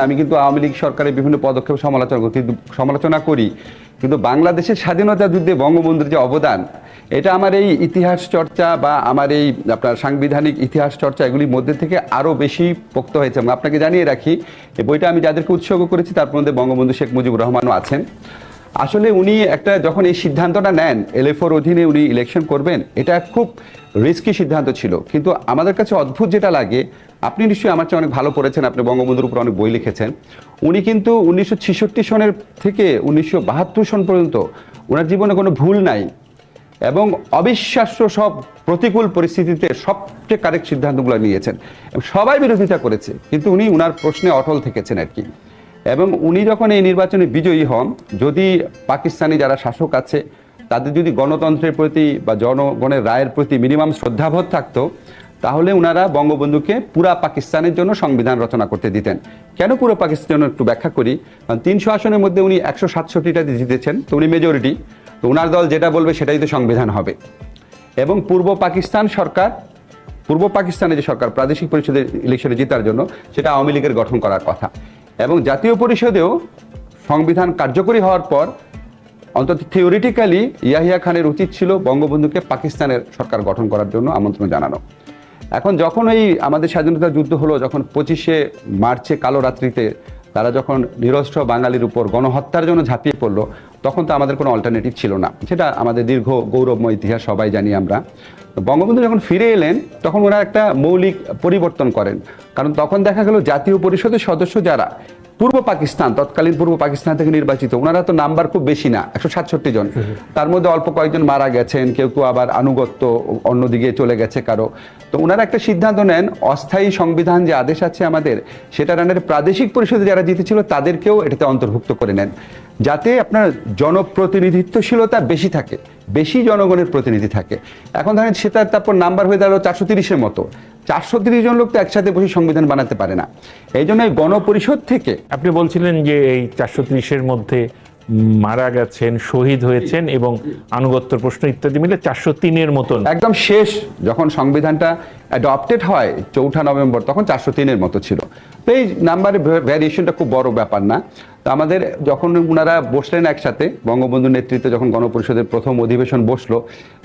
আমি কিন্তু আওয়ামী লীগ সরকারের বিভিন্ন পদক্ষেপ সমালোচনা করি কিন্তু সমালোচনা করি। কিন্তু বাংলাদেশের স্বাধীনতা যুদ্ধে বঙ্গবন্ধুর যে অবদান, এটা আমার এই ইতিহাস চর্চা বা আমার এই আপনার সাংবিধানিক ইতিহাস চর্চা এগুলির মধ্যে থেকে আরও বেশি পোক্ত হয়েছে। এবং আপনাকে জানিয়ে রাখি, এই বইটা আমি যাদেরকে উৎসর্গ করেছি, তার মধ্যে বঙ্গবন্ধু শেখ মুজিবুর রহমানও আছেন। আসলে উনি একটা যখন এই সিদ্ধান্তটা নেন এলএফওর অধীনে উনি ইলেকশন করবেন, এটা খুব রিস্কি সিদ্ধান্ত ছিল। কিন্তু আমাদের কাছে অদ্ভুত যেটা লাগে আপনি নিশ্চয়ই আমার চেয়ে অনেক ভালো পড়েছেন, আপনি বঙ্গবন্ধুর উপর অনেক বই লিখেছেন। উনি কিন্তু উনিশশো ছেষট্টি সনের থেকে উনিশশো বাহাত্তর সন পর্যন্ত ওনার জীবনে কোনো ভুল নাই এবং অবিশ্বাস্য সব প্রতিকূল পরিস্থিতিতে সবচেয়ে কারেক্ট সিদ্ধান্তগুলো নিয়েছেন। এবং সবাই বিরোধিতা করেছে, কিন্তু উনি উনার প্রশ্নে অটল থেকেছেন আর কি। এবং উনি যখন এই নির্বাচনে বিজয়ী হন, যদি পাকিস্তানি যারা শাসক আছে, তাদের যদি গণতন্ত্রের প্রতি বা জনগণের রায়ের প্রতি মিনিমাম শ্রদ্ধাবোধ থাকতো তাহলে ওনারা বঙ্গবন্ধুকে পুরা পাকিস্তানের জন্য সংবিধান রচনা করতে দিতেন। কেন পুরো পাকিস্তানের একটু ব্যাখ্যা করি? কারণ তিনশো আসনের মধ্যে উনি একশো সাতষট্টিটা জিতেছেন, তো উনি মেজরিটি তো ওনার দল যেটা বলবে সেটাই তো সংবিধান হবে। এবং পূর্ব পাকিস্তান সরকার, পূর্ব পাকিস্তানে যে সরকার, প্রাদেশিক পরিষদের ইলেকশনে জেতার জন্য, সেটা আওয়ামী লীগের গঠন করার কথা। এবং জাতীয় পরিষদেও সংবিধান কার্যকরী হওয়ার পর, অন্তত থিওরিটিক্যালি ইয়াহিয়া খানের উচিত ছিল বঙ্গবন্ধুকে পাকিস্তানের সরকার গঠন করার জন্য আমন্ত্রণ জানানো। এখন যখন ওই আমাদের স্বাধীনতা যুদ্ধ হলো, যখন পঁচিশে মার্চে কালো রাত্রিতে তারা যখন নিরস্ত্র বাঙালির উপর গণহত্যার জন্য ঝাঁপিয়ে পড়ল, তখন তো আমাদের কোনো অল্টারনেটিভ ছিল না। সেটা আমাদের দীর্ঘ গৌরবময় ইতিহাস সবাই জানি আমরা। বঙ্গবন্ধু যখন ফিরে এলেন, তখন ওরা একটা মৌলিক পরিবর্তন করেন। কারণ তখন দেখা গেল জাতীয় পরিষদের সদস্য যারা পূর্ব পাকিস্তান তৎকালীন পূর্ব পাকিস্তান থেকে নির্বাচিত ওনারা তো নাম্বার খুব বেশি না একশো সাতষট্টি জন। তার মধ্যে অল্প কয়েকজন মারা গেছেন কেউ কেউ আবার আনুগত্য অন্যদিকে চলে গেছে কারও। তো ওনারা একটা সিদ্ধান্ত নেন অস্থায়ী সংবিধান যে আদেশ আছে আমাদের সেটা রানের প্রাদেশিক পরিষদে যারা জিতেছিল তাদেরকেও এটাতে অন্তর্ভুক্ত করে নেন। যাতে আপনার জনপ্রতিনিধিত্বশীলতা বেশি থাকে বেশি জনগণের প্রতিনিধি থাকে। এখন ধরেন সেটার তারপর নাম্বার হয়ে দাঁড়াল চারশো তিরিশের মতো। চারশো তিরিশ জন লোক তো একসাথে বসে সংবিধান বানাতে পারে না। এই জন্য এই গণপরিষদ থেকে আপনি বলছিলেন যে এই চারশো তিরিশের মধ্যে মারা গেছেন শহীদ হয়েছেন এবং আনুগত্য প্রশ্ন ইত্যাদি মিলে চারশো তিনের মতন। একদম শেষ যখন সংবিধানটা অ্যাডপ্টেড হয় চৌঠা নভেম্বর তখন চারশো তিনের মতো ছিল। তো এই নাম্বারের ভ্যারিয়েশনটা খুব বড় ব্যাপার না। তো আমাদের যখন ওনারা বসলেন একসাথে বঙ্গবন্ধুর নেতৃত্বে যখন গণপরিষদের প্রথম অধিবেশন বসল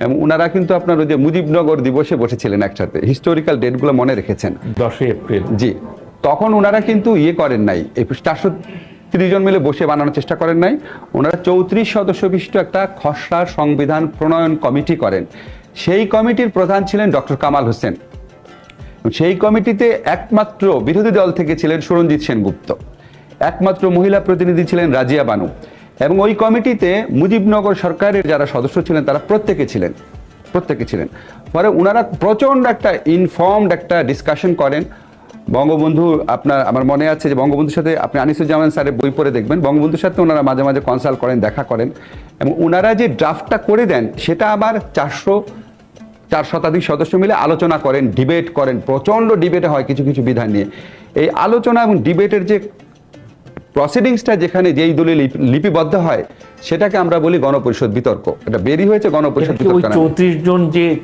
এবং ওনারা কিন্তু আপনার ওই যে মুজিবনগর দিবসে বসেছিলেন একসাথে হিস্টোরিক্যাল ডেটগুলো মনে রেখেছেন। দশই এপ্রিল। জি। তখন ওনারা কিন্তু ইয়ে করেন নাই চারশো তিরিশ জন মিলে বসে বানানোর চেষ্টা করেন নাই। ওনারা চৌত্রিশ সদস্য বিশিষ্ট একটা খসড়া সংবিধান প্রণয়ন কমিটি করেন। সেই কমিটির প্রধান ছিলেন ডক্টর কামাল হোসেন। সেই কমিটিতে একমাত্র বিরোধী দল থেকে ছিলেন সুরঞ্জিত সেনগুপ্ত। একমাত্র মহিলা প্রতিনিধি ছিলেন রাজিয়া বানু। এবং ওই কমিটিতে মুজিবনগর সরকারের যারা সদস্য ছিলেন, তারা প্রত্যেকে ছিলেন প্রত্যেকে ছিলেন। পরে ওনারা প্রচণ্ড একটা ইনফর্মড একটা ডিসকাশন করেন। বঙ্গবন্ধু, আপনার, আমার মনে আছে যে বঙ্গবন্ধুর সাথে আপনি আনিসুজ্জামান স্যারের বই পড়ে দেখবেন। বঙ্গবন্ধুর সাথে ওনারা মাঝে মাঝে কনসাল্ট করেন, দেখা করেন। এবং ওনারা যে ড্রাফটটা করে দেন, সেটা আবার চারশো চার শতাধিক সদস্য মিলে আলোচনা করেন ডিবেট করেন প্রচণ্ড ডিবেট হয় কিছু কিছু বিধান নিয়ে। এই আলোচনা এবং ডিবেটের যে প্রসিডিংসটা যেখানে যেই দলে লিপিবদ্ধ হয় সেটাকে আমরা বলি গণপরিষদ বিতর্ক। এটা বেরিয়ে হয়েছে গণপরিষদ বিতর্ক চৌত্রিশ জন যে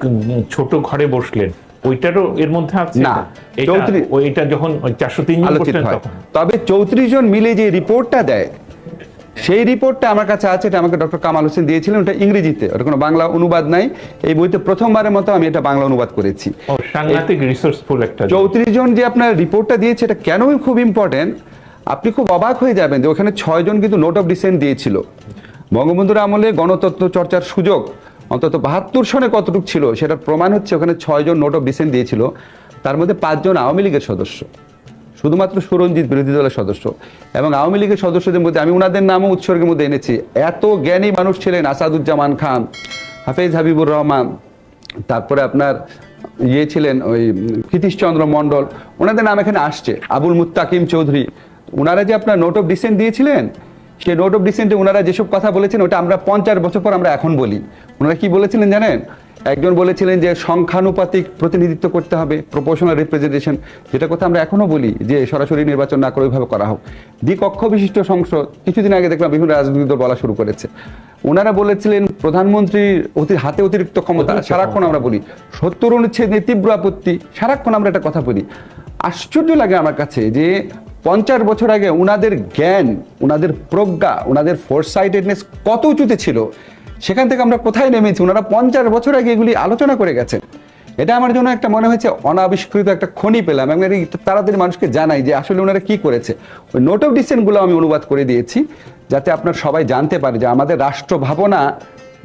ছোট ঘরে বসলেন ওইটারও এর মধ্যে না? চৌত্রিশ- ওই- এটা যখন চারশো তিন আলোচিত হয়। তবে চৌত্রিশ জন মিলে যে রিপোর্টটা দেয় সেই রিপোর্টটা আমার কাছে আছে এটা আমাকে ডক্টর কামাল হোসেন দিয়েছিলেন ওটা ইংরেজিতে ওটা কোনো বাংলা অনুবাদ নাই। এই বইতে প্রথমবারের মতো আমি এটা বাংলা অনুবাদ করেছি। চৌত্রিশ জন যে আপনার রিপোর্টটা দিয়েছে এটা কেনই খুব ইম্পর্টেন্ট আপনি খুব অবাক হয়ে যাবেন যে ওখানে ছয়জন কিন্তু নোট অফ ডিসেন্ট দিয়েছিল। বঙ্গবন্ধুর আমলে গণতত্ত্ব চর্চার সুযোগ অন্তত বাহাত্তর সনে কতটুকু ছিল সেটার প্রমাণ হচ্ছে ওখানে ছয়জন নোট অফ ডিসেন্ট দিয়েছিল। তার মধ্যে পাঁচজন আওয়ামী লীগের সদস্য। শুধুমাত্র সুরঞ্জিত বিরোধী দলের সদস্য। এবং আওয়ামী লীগের সদস্যদের মধ্যে আমি ওনাদের নামও উৎসর্গের মধ্যে এনেছি। এত জ্ঞানী মানুষ ছিলেন আসাদুজ্জামান খান, হাফেজ হাবিবুর রহমান, তারপরে আপনার ইয়ে ছিলেন ওই কৃতিশচন্দ্র মণ্ডল। ওনাদের নাম এখানে আসছে, আবুল মুত্তাকিম চৌধুরী। ওনারা যে আপনার নোট অফ ডিসেন্ট দিয়েছিলেন, সেই নোট অফ ডিসেন্টে ওনারা যেসব কথা বলেছেন, ওটা আমরা পঞ্চাশ বছর পর আমরা এখন বলি। ওনারা কি বলেছিলেন জানেন? একজন বলেছিলেন যে সংখ্যানুপাতিক প্রতিনিধিত্ব করতে হবে প্রপোর্শনাল রিপ্রেজেন্টেশন যেটা কথা আমরা এখনও বলি যে সরাসরি নির্বাচন না করে ওইভাবে করা হোক। দ্বিকক্ষ বিশিষ্ট সংসদ কিছুদিন আগে দেখলাম বিভিন্ন রাজনৈতিক দল বলা শুরু করেছে। ওনারা বলেছিলেন প্রধানমন্ত্রীর অতি হাতে অতিরিক্ত ক্ষমতা সারাক্ষণ আমরা বলি। সত্তর অনুচ্ছেদে তীব্র আপত্তি সারাক্ষণ আমরা একটা কথা বলি। আশ্চর্য লাগে আমার কাছে যে পঞ্চাশ বছর আগে ওনাদের জ্ঞান ওনাদের প্রজ্ঞা উনাদের ফোরসাইটেডনেস কত উঁচুতে ছিল? সেখান থেকে আমরা কোথায় নেমেছি? ওনারা পঞ্চাশ বছর আগে এগুলি আলোচনা করে গেছেন। এটা আমার জন্য একটা মনে হয়েছে অনাবিষ্কৃত একটা খনি পেলাম আমি তাড়াতাড়ি মানুষকে জানাই যে আসলে ওনারা কি করেছে। ওই নোট অফ ডিসেন্টগুলো আমি অনুবাদ করে দিয়েছি যাতে আপনার সবাই জানতে পারে যে আমাদের রাষ্ট্র ভাবনা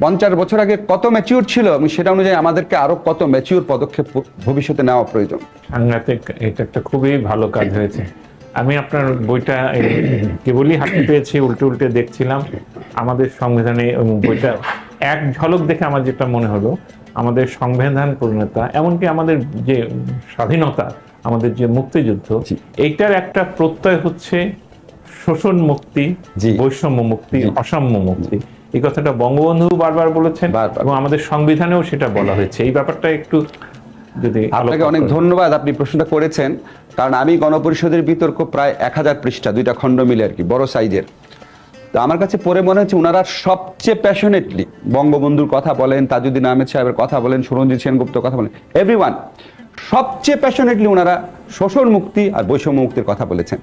পঞ্চাশ বছর আগে কত ম্যাচিউর ছিল এবং সেটা অনুযায়ী আমাদেরকে আরও কত ম্যাচিউর পদক্ষেপ ভবিষ্যতে নেওয়া প্রয়োজন। সাংঘাতিক এটা একটা খুবই ভালো কাজ হয়েছে। আমি আপনার বইটা কেবলই হাতে পেয়েছি উল্টে উল্টে দেখছিলাম। আমাদের সংবিধানে এবং বইটা এক ঝলক দেখে আমার যেটা মনে হলো আমাদের সংবিধান প্রণেতা এমনকি আমাদের যে স্বাধীনতা আমাদের যে মুক্তিযুদ্ধ এইটার একটা প্রত্যয় হচ্ছে শোষণ মুক্তি। বৈষম্য মুক্তি অসাম্য মুক্তি। এই কথাটা বঙ্গবন্ধু বারবার বলেছেন এবং আমাদের সংবিধানেও সেটা বলা হয়েছে। এই ব্যাপারটা একটু যদি আপনাকে অনেক ধন্যবাদ আপনি প্রশ্নটা করেছেন। কারণ আমি গণপরিষদের বিতর্ক প্রায় এক হাজার পৃষ্ঠা দুইটা খণ্ড মিলে আর কি বড় সাইজের। তো আমার কাছে পরে মনে হচ্ছে ওনারা সবচেয়ে প্যাশনেটলি বঙ্গবন্ধুর কথা বলেন তাজুদ্দিন আহমেদ সাহেবের কথা বলেন সুরঞ্জিত সেনগুপ্ত কথা বলেন এভরিওয়ান সবচেয়ে প্যাশনেটলি ওনারা শোষণ মুক্তি আর বৈষম্য মুক্তির কথা বলেছেন।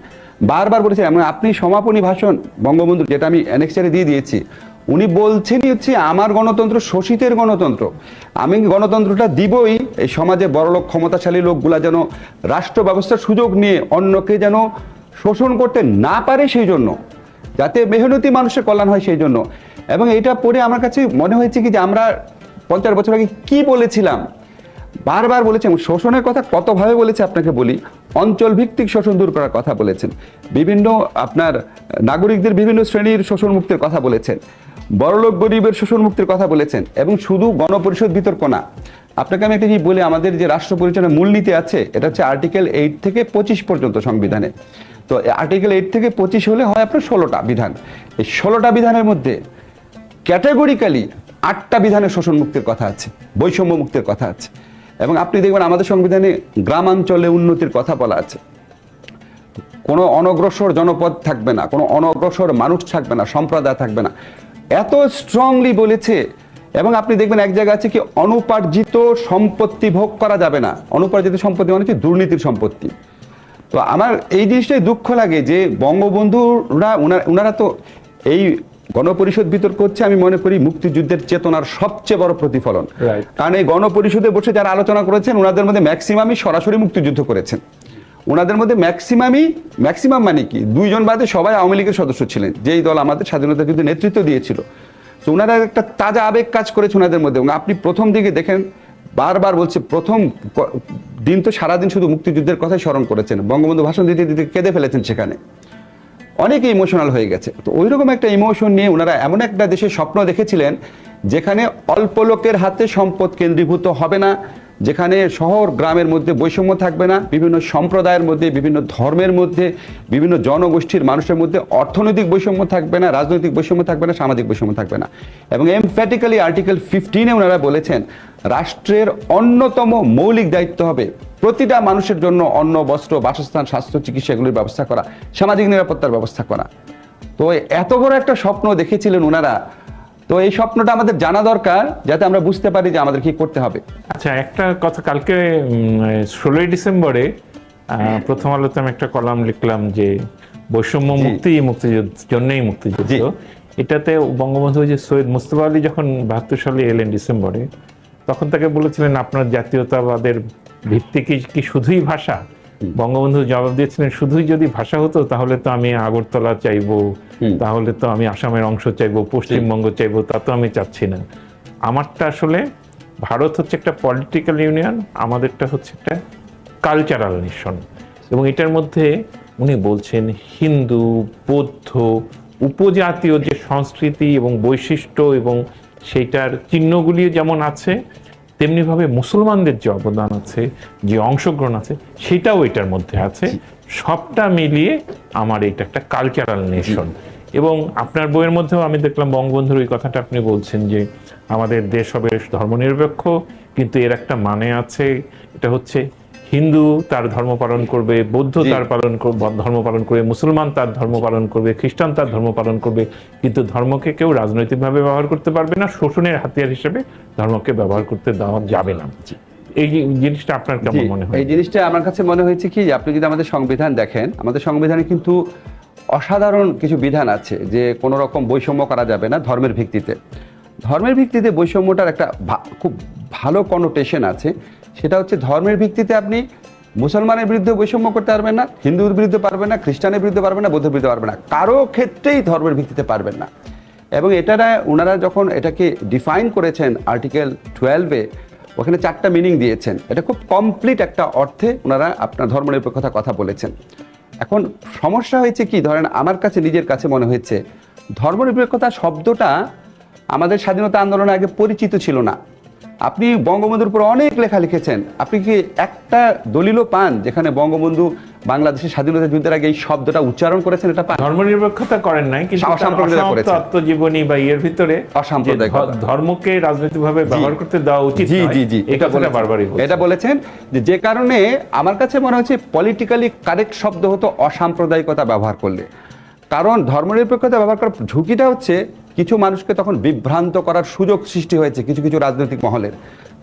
বারবার বলেছেন এমন আপনি সমাপনী ভাষণ বঙ্গবন্ধুর যেটা আমি অ্যানেক্সারে দিয়ে দিয়েছি উনি বলছেনই হচ্ছে আমার গণতন্ত্র শোষিতের গণতন্ত্র। আমি গণতন্ত্রটা দিবই, এই সমাজে বড়লোক, ক্ষমতাশালী লোকগুলা যেন রাষ্ট্র ব্যবস্থার সুযোগ নিয়ে অন্যকে যেন শোষণ করতে না পারে সেই জন্য, যাতে মেহনতি মানুষের কল্যাণ হয় সেই জন্য। এবং এটা পড়ে আমার কাছে মনে হয়েছে কি যে আমরা পঞ্চাশ বছর আগে কি বলেছিলাম বারবার বলেছেন, শোষণের কথা কতভাবে বলেছে আপনাকে বলি অঞ্চল ভিত্তিক শোষণ দূর করার কথা বলেছেন। বিভিন্ন আপনার নাগরিকদের বিভিন্ন শ্রেণির শোষণ মুক্তির কথা বলেছেন। বড়লোক গরিবের শোষণ মুক্তির কথা বলেছেন এবং শুধু গণপরিষদ বিতর্ক না, আপনাকে আমি একটা কি বলি, আমাদের যে রাষ্ট্র পরিচালনার মূলনীতি আছে, এটা হচ্ছে আর্টিকেল এইট থেকে পঁচিশ পর্যন্ত সংবিধানে। তো আর্টিকেল এইট থেকে পঁচিশ হলে হয় আপনার ষোলোটা বিধান। এই ষোলোটা বিধানের মধ্যে ক্যাটাগরিক্যালি আটটা বিধানে শোষণ মুক্তির কথা আছে বৈষম্য মুক্তির কথা আছে। এবং আপনি দেখবেন আমাদের সংবিধানে গ্রামাঞ্চলে উন্নতির কথা বলা আছে। কোনো অনগ্রসর জনপদ থাকবে না, কোনো অনগ্রসর মানুষ থাকবে না, সম্প্রদায় থাকবে না। এত স্ট্রংলি বলেছে এবং আপনি দেখবেন এক জায়গা আছে কি, অনুপার্জিত সম্পত্তি ভোগ করা যাবে না। অনুপার্জিত সম্পত্তি মানে হচ্ছে দুর্নীতির সম্পত্তি। তো আমার এই জিনিসটাই দুঃখ লাগে যে বঙ্গবন্ধুরা উনারা তো এই গণপরিষদ বিতর্ক হচ্ছে আমি মনে করি মুক্তিযুদ্ধের চেতনার সবচেয়ে বড় প্রতিফলন। কারণ এই গণপরিষদে বসে যারা আলোচনা করেছেন ওনাদের মধ্যে ম্যাক্সিমামই সরাসরি মুক্তিযুদ্ধ করেছেন। ওনাদের মধ্যে ম্যাক্সিমামই ম্যাক্সিমাম মানে কি? দুইজন বাদে সবাই আওয়ামী লীগের সদস্য ছিলেন। যেই দল আমাদের স্বাধীনতা যুদ্ধে নেতৃত্ব দিয়েছিল। তো ওনারা একটা তাজা আবেগ কাজ করেছে ওনাদের মধ্যে। এবং আপনি প্রথম দিকে দেখেন বারবার বলছে প্রথম দিন তো সারাদিন শুধু মুক্তিযুদ্ধের কথাই স্মরণ করেছেন। বঙ্গবন্ধু ভাষণ দিতে দিতে কেঁদে ফেলেছেন সেখানে। অনেক ইমোশনাল হয়ে গেছে। তো ওই রকম একটা ইমোশন নিয়ে ওনারা এমন একটা দেশের স্বপ্ন দেখেছিলেন, যেখানে অল্প লোকের হাতে সম্পদ কেন্দ্রীভূত হবে না। যেখানে শহর, গ্রামের মধ্যে বৈষম্য থাকবে না, বিভিন্ন সম্প্রদায়ের মধ্যে, বিভিন্ন ধর্মের মধ্যে, বিভিন্ন জনগোষ্ঠীর মানুষের মধ্যে অর্থনৈতিক বৈষম্য থাকবে না, রাজনৈতিক বৈষম্য থাকবে না, সামাজিক বৈষম্য থাকবে না। এবং এমফ্যাটিক্যালি আর্টিকেল ফিফটিনে ওনারা বলেছেন, রাষ্ট্রের অন্যতম মৌলিক দায়িত্ব হবে প্রতিটা মানুষের জন্য অন্ন, বস্ত্র, বাসস্থান, স্বাস্থ্য চিকিৎসা এগুলির ব্যবস্থা করা, সামাজিক নিরাপত্তার ব্যবস্থা করা। তো এত বড় একটা স্বপ্ন দেখেছিলেন ওনারা তো এই স্বপ্নটা আমাদের জানা দরকার যাতে আমরা বুঝতে পারি যে আমাদের কি করতে হবে। আচ্ছা একটা কথা কালকে ষোলোই ডিসেম্বরে প্রথম আলোতে আমি একটা কলাম লিখলাম যে বৈষম্য মুক্তি মুক্তিযুদ্ধ জন্যই মুক্তিযুদ্ধ। এটাতে বঙ্গবন্ধু যে সৈয়দ মুস্তফা আলী যখন বাহাত্তর সালে এলেন ডিসেম্বরে তখন তাকে বলেছিলেন আপনার জাতীয়তাবাদের ভিত্তি কি শুধুই ভাষা? বঙ্গবন্ধু জবাব দিয়েছিলেন শুধুই যদি ভাষা হতো তাহলে তো আমি আগরতলা চাইব তাহলে তো আমি আসামের অংশ চাইব পশ্চিমবঙ্গ চাইব তা তো আমি চাচ্ছি না। আমারটা আসলে ভারত হচ্ছে একটা পলিটিক্যাল ইউনিয়ন আমাদেরটা হচ্ছে একটা কালচারাল নেশন এবং এটার মধ্যে উনি বলছেন হিন্দু বৌদ্ধ উপজাতীয় যে সংস্কৃতি এবং বৈশিষ্ট্য এবং সেইটার চিহ্নগুলি যেমন আছে তেমনিভাবে মুসলমানদের যে অবদান আছে যে অংশগ্রহণ আছে সেটাও এটার মধ্যে আছে। সবটা মিলিয়ে আমার এটা একটা কালচারাল নেশন এবং আপনার বইয়ের মধ্যেও আমি দেখলাম বঙ্গবন্ধুর ওই কথাটা আপনি বলছেন যে আমাদের দেশ হবে ধর্মনিরপেক্ষ কিন্তু এর একটা মানে আছে এটা হচ্ছে হিন্দু তার ধর্ম পালন করবে বৌদ্ধ তার পালন ধর্ম পালন করবে মুসলমান তার ধর্ম পালন করবে খ্রিস্টান তার ধর্ম পালন করবে কিন্তু ধর্মকে কেউ রাজনৈতিকভাবে ব্যবহার করতে পারবে না শোষণের হাতিয়ার হিসেবে ধর্মকে ব্যবহার করতে দেওয়া যাবে না। এই জিনিসটা আপনার কেমন মনে হয়? এই জিনিসটা আমার কাছে মনে হয়েছে কি আপনি যদি আমাদের সংবিধান দেখেন আমাদের সংবিধানে কিন্তু অসাধারণ কিছু বিধান আছে যে কোনো রকম বৈষম্য করা যাবে না ধর্মের ভিত্তিতে। ধর্মের ভিত্তিতে বৈষম্যটার একটা খুব ভালো কনোটেশন আছে সেটা হচ্ছে ধর্মের ভিত্তিতে আপনি মুসলমানের বিরুদ্ধে বৈষম্য করতে পারবেন না হিন্দুর বিরুদ্ধে পারবেন না, খ্রিস্টানের বিরুদ্ধে পারবেন না, বৌদ্ধের বিরুদ্ধে পারবেন না। কারও ক্ষেত্রেই ধর্মের ভিত্তিতে পারবেন না। এবং এটারা ওনারা যখন এটাকে ডিফাইন করেছেন আর্টিকেল টুয়েলভে ওখানে চারটা মিনিং দিয়েছেন। এটা খুব কমপ্লিট একটা অর্থে ওনারা আপনার ধর্মনিরপেক্ষতা কথা বলেছেন। এখন সমস্যা হয়েছে কি? ধরেন আমার কাছে, নিজের কাছে মনে হয়েছে, ধর্মনিরপেক্ষতা শব্দটা আমাদের স্বাধীনতা আন্দোলনে আগে পরিচিত ছিল না। আপনি বঙ্গবন্ধুর উপর অনেক লেখা লিখেছেন আপনি কি একটা দলিলও পান যেখানে বঙ্গবন্ধু বাংলাদেশের স্বাধীনতা যুদ্ধের আগে এই শব্দটা উচ্চারণ করেছেন এটা পান ধর্মনিরপেক্ষতা করেন নাই কিন্তু। আত্মজীবনী বা ইয়ের ভিতরে। ধ- ধর্মকে রাজনৈতিকভাবে ব্যবহার করতে দেওয়া উচিত জি জি জি এটা বলে। বারবারই এটা বলেছেন যে যে কারণে আমার কাছে মনে হচ্ছে পলিটিক্যালি কারেক্ট শব্দ হতো অসাম্প্রদায়িকতা ব্যবহার করলে কারণ ধর্মনিরপেক্ষতা ব্যবহার করার ঝুঁকিটা হচ্ছে কিছু মানুষকে তখন বিভ্রান্ত করার সুযোগ সৃষ্টি হয়েছে কিছু কিছু রাজনৈতিক মহলের।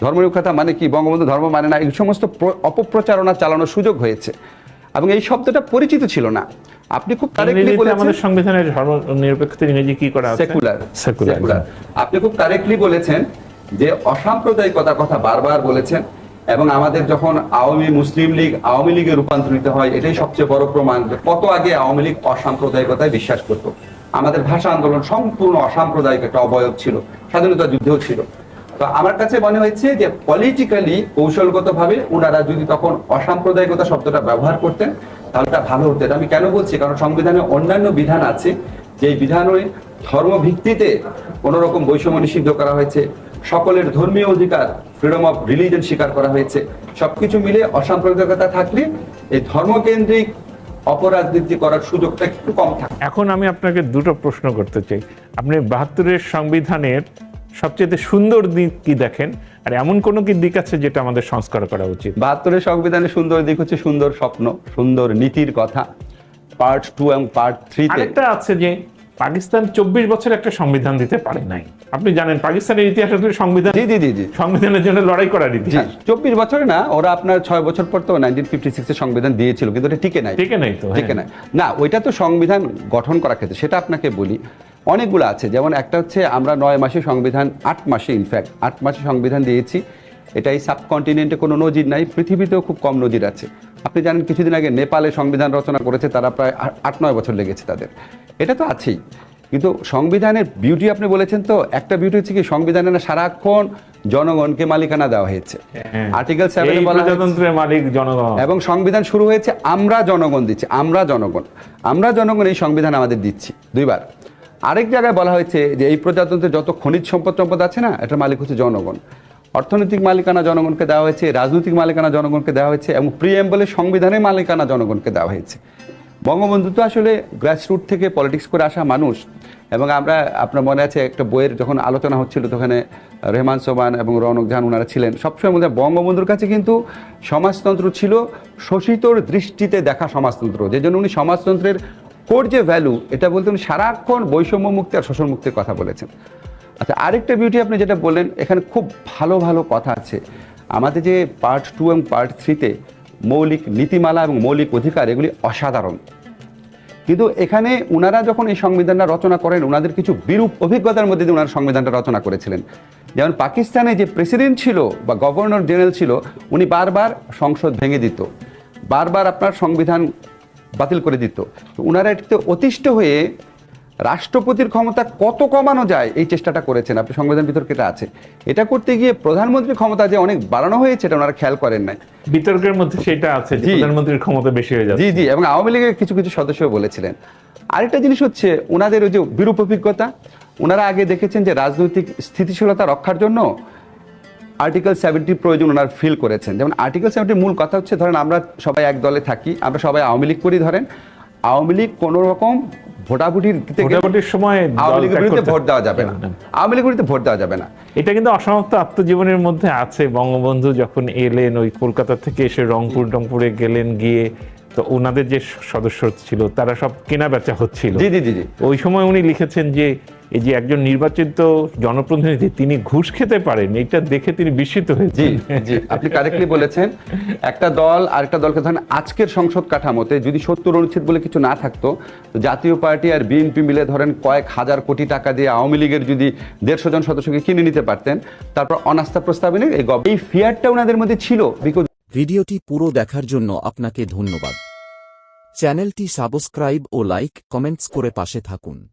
ধর্মনিরপেক্ষতা মানে কি? বঙ্গবন্ধু ধর্ম মানে না এই সমস্ত অপপ্রচারণা চালানোর সুযোগ হয়েছে। এবং এই শব্দটা পরিচিত ছিল না। আপনি খুব কারেক্টলি বলেছেন আমাদের সংবিধানের ধর্ম ইংরেজি কি করা আছে? সেকুলার সেকুলার আপনি খুব কারেক্টলি বলেছেন যে অসাম্প্রদায়িকতার কথা বারবার বলেছেন। এবং আমাদের যখন আওয়ামী মুসলিম লীগ আওয়ামী লীগে রূপান্তরিত হয়, এটাই সবচেয়ে বড় প্রমাণ কত আগে আওয়ামী লীগ অসাম্প্রদায়িকতায় বিশ্বাস করত। আমাদের ভাষা আন্দোলন সম্পূর্ণ অসাম্প্রদায়িক একটা অবয়ব ছিল, স্বাধীনতা যুদ্ধেও ছিল। তো আমার কাছে মনে হয়েছে যে পলিটিক্যালি কৌশলগতভাবে ওনারা যদি তখন অসাম্প্রদায়িকতা শব্দটা ব্যবহার করতেন, তাহলে এটা ভালো হতো। এটা আমি কেন বলছি? কারণ সংবিধানে অন্যান্য বিধান আছে যে বিধানে ধর্ম ভিত্তিতে কোনো রকম বৈষম্য নিষিদ্ধ করা হয়েছে সকলের ধর্মীয় অধিকার ফ্রিডম অফ রিলিজন স্বীকার করা হয়েছে। সবকিছু মিলে অসাম্প্রদায়িকতা থাকলে এই ধর্মকেন্দ্রিক অপরাজনীতি করার সুযোগটা একটু কম থাকে। এখন আমি আপনাকে দুটো প্রশ্ন করতে চাই। আপনি বাহাত্তরের সংবিধানের সবচেয়ে সুন্দর দিক কি দেখেন? আর এমন কোন কি দিক আছে যেটা আমাদের সংস্কার করা উচিত? বাহাত্তরের সংবিধানের সুন্দর দিক হচ্ছে সুন্দর স্বপ্ন সুন্দর নীতির কথা। পার্ট টু এবং পার্ট থ্রিতে আরেকটা আছে যে পাকিস্তান চব্বিশ বছর একটা সংবিধান দিতে পারে নাই। আপনি জানেন পাকিস্তানের ইতিহাস আসলে সংবিধান জি জি জি সংবিধানের জন্য লড়াই করার ইতিহাস। চব্বিশ বছরে না ওরা আপনার ছয় বছর পর তো নাইনটিন ফিফটি সিক্সের সংবিধান দিয়েছিল কিন্তু ওটা টিকে নাই। ঠিক নাই তো হ্যাঁ। টিকে নাই। না ওইটা তো সংবিধান গঠন করার ক্ষেত্রে সেটা আপনাকে বলি অনেকগুলো আছে। যেমন একটা হচ্ছে আমরা নয় মাসে সংবিধান আট মাসে ইনফ্যাক্ট আট মাসে সংবিধান দিয়েছি। এটা এই সাবকন্টিনেন্টে কোনো নজির নাই পৃথিবীতেও খুব কম নজির আছে। আপনি জানেন কিছুদিন আগে নেপালে সংবিধান রচনা করেছে তারা প্রায় আট নয় বছর লেগেছে তাদের। এটা তো আছেই। কিন্তু সংবিধানের বিউটি আপনি বলেছেন তো একটা বিউটি হচ্ছে কি সংবিধানে না সারাক্ষণ জনগণকে মালিকানা দেওয়া হয়েছে। হ্যাঁ। আর্টিকেল সেভেন সেভেনে প্রজাতন্ত্রের মালিক জনগণ। এবং সংবিধান শুরু হয়েছে আমরা জনগণ দিচ্ছি আমরা জনগণ। আমরা জনগণ এই সংবিধান আমাদের দিচ্ছি। দুইবার। আরেক জায়গায় বলা হয়েছে যে এই প্রজাতন্ত্রে যত খনিজ সম্পদ সম্পদ আছে না এটার মালিক হচ্ছে জনগণ। অর্থনৈতিক মালিকানা জনগণকে দেওয়া হয়েছে, রাজনৈতিক মালিকানা জনগণকে দেওয়া হয়েছে এবং প্রিএম্বলে সংবিধানের মালিকানা জনগণকে দেওয়া হয়েছে। বঙ্গবন্ধু তো আসলে গ্রাসরুট থেকে পলিটিক্স করে আসা মানুষ এবং আমরা, আপনার মনে আছে একটা বইয়ের যখন আলোচনা হচ্ছিল তো ওখানে রেহমান সোবান এবং রৌনক জাহান ওনারা ছিলেন, সবসময় মধ্যে বঙ্গবন্ধুর কাছে কিন্তু সমাজতন্ত্র ছিল শোষিতর দৃষ্টিতে দেখা সমাজতন্ত্র, যে জন্য উনি সমাজতন্ত্রের কোর যে ভ্যালু এটা বলতে উনি সারাক্ষণ বৈষম্য মুক্তি আর শোষণ মুক্তির কথা বলেছেন। আচ্ছা আরেকটা বিউটি আপনি যেটা বললেন, এখানে খুব ভালো ভালো কথা আছে। আমাদের যে পার্ট টু এবং পার্ট থ্রিতে মৌলিক নীতিমালা এবং মৌলিক অধিকার, এগুলি অসাধারণ। কিন্তু এখানে ওনারা যখন এই সংবিধানটা রচনা করেন ওনাদের কিছু বিরূপ অভিজ্ঞতার মধ্যে দিয়ে ওনারা সংবিধানটা রচনা করেছিলেন। যেমন পাকিস্তানে যে প্রেসিডেন্ট ছিল বা গভর্নর জেনারেল ছিল, উনি বারবার সংসদ ভেঙে দিত। বারবার আপনার সংবিধান বাতিল করে দিত। তো ওনারা এটিতে অতিষ্ঠ হয়ে রাষ্ট্রপতির ক্ষমতা কত কমানো যায় এই চেষ্টাটা করেছেন। আপনি সংবিধান বিতর্কে এটা আছে। এটা করতে গিয়ে প্রধানমন্ত্রীর ক্ষমতা যে অনেক বাড়ানো হয়েছে এটা ওনারা খেয়াল করেন নাই। বিতর্কের মধ্যে সেটা আছে। প্রধানমন্ত্রীর ক্ষমতা বেশি হয়ে যায় জি জি এবং আওয়ামী লীগের কিছু কিছু সদস্য বলেছিলেন। আরেকটা জিনিস হচ্ছে ওনাদের ওই যে বিরূপ অভিজ্ঞতা ওনারা আগে দেখেছেন যে রাজনৈতিক স্থিতিশীলতা রক্ষার জন্য আর্টিকেল সেভেন্টির প্রয়োজন ওনার ফিল করেছেন। যেমন আর্টিকেল সেভেন্টির মূল কথা হচ্ছে ধরেন আমরা সবাই এক দলে থাকি আমরা সবাই আওয়ামী লীগ করি ধরেন। আওয়ামী লীগ কোনো রকম ভোটাভুটির ভোটাভুটির সময় আওয়ামী লীগের বিরুদ্ধে ভোট দেওয়া যাবে না। আওয়ামী লীগের বিরুদ্ধে ভোট দেওয়া যাবে না। এটা কিন্তু অসমাপ্ত আত্মজীবনের মধ্যে আছে। বঙ্গবন্ধু যখন এলেন ওই কলকাতা থেকে এসে রংপুর টংপুরে গেলেন গিয়ে তো ওনাদের যে সদস্য ছিল তারা সব কেনা বেচা হচ্ছিল। জি জি জি জি। ওই সময় উনি লিখেছেন যে এই যে একজন নির্বাচিত জনপ্রতিনিধি তিনি ঘুষ খেতে পারেন এটা দেখে তিনি বিস্মিত জি হয়েছেন। জি আপনি কারেক্টলি বলেছেন। একটা দল আরেকটা দলকে ধরেন আজকের সংসদ কাঠামোতে যদি সত্তর অনুচ্ছেদ বলে কিছু না থাকতো জাতীয় পার্টি আর বিএনপি মিলে ধরেন কয়েক হাজার কোটি টাকা দিয়ে আওয়ামী লীগের যদি দেড়শো জন সদস্যকে কিনে নিতে পারতেন তারপর অনাস্থা প্রস্তাবে নিয়ে এই গভ- এই ফিয়ারটা ওনাদের মধ্যে ছিল বিকজ ভিডিওটি পুরো দেখার জন্য আপনাকে ধন্যবাদ। চ্যানেলটি সাবস্ক্রাইব ও লাইক কমেন্টস করে পাশে থাকুন।